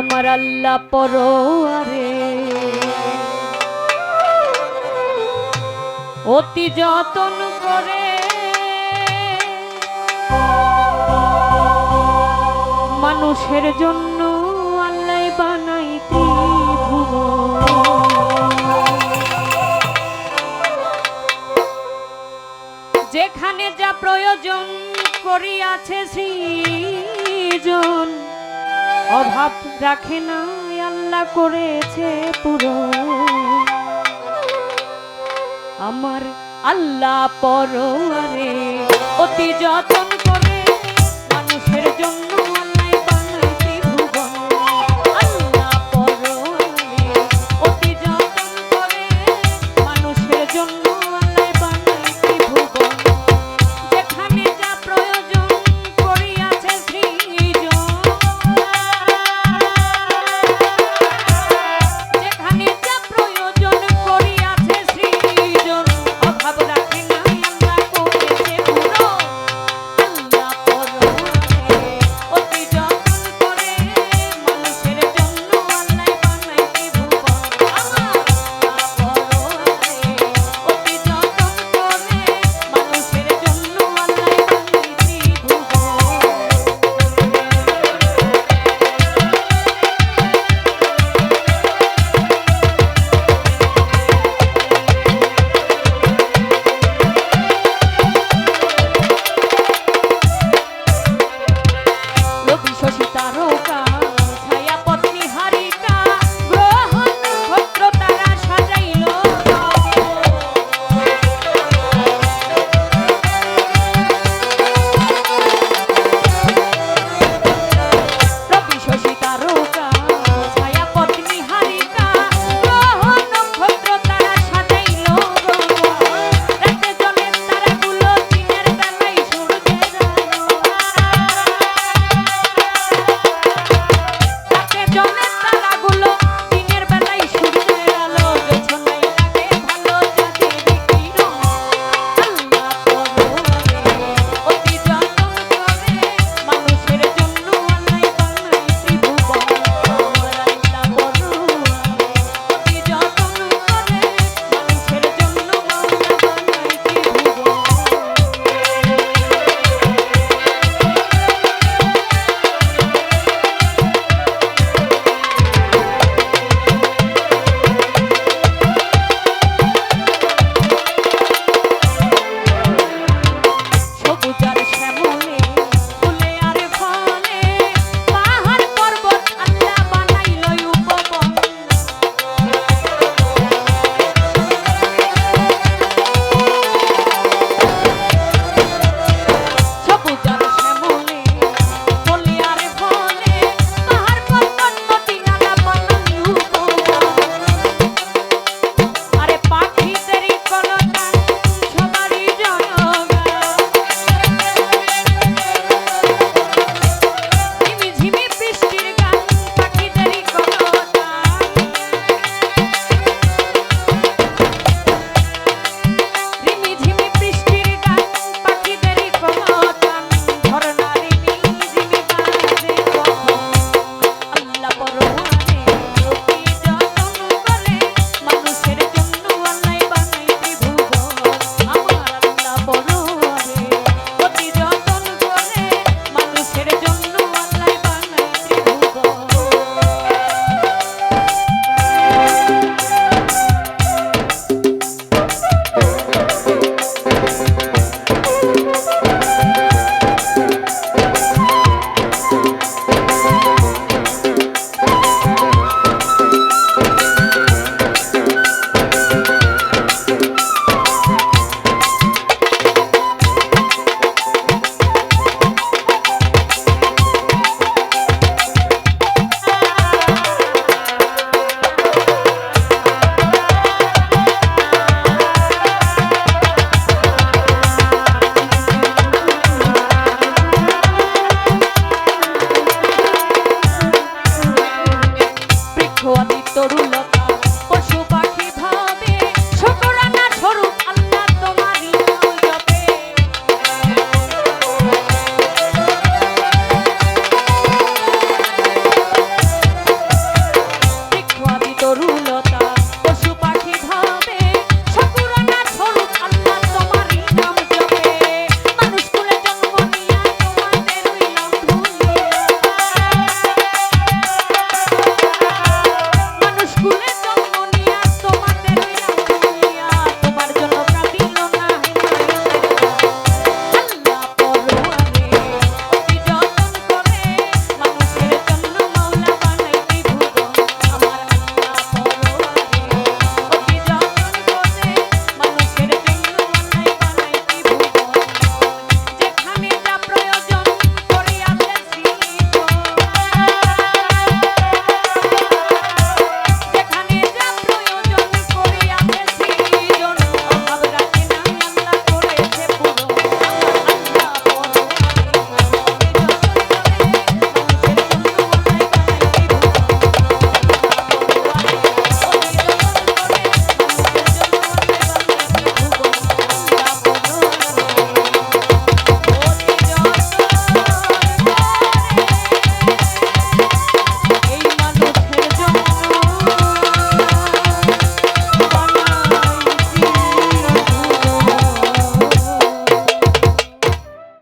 আমার আল্লাহ পরোয়ারে। অতি যতন করে মানুষের জন্য আল্লাহ বানাই যেখানে যা প্রয়োজন করিয়াছে সৃজন অভাব রাখে না আল্লাহ করেছে পুরো। আমার আল্লাহ পরোয়ারে অতি যতন তরুণ লতা পশু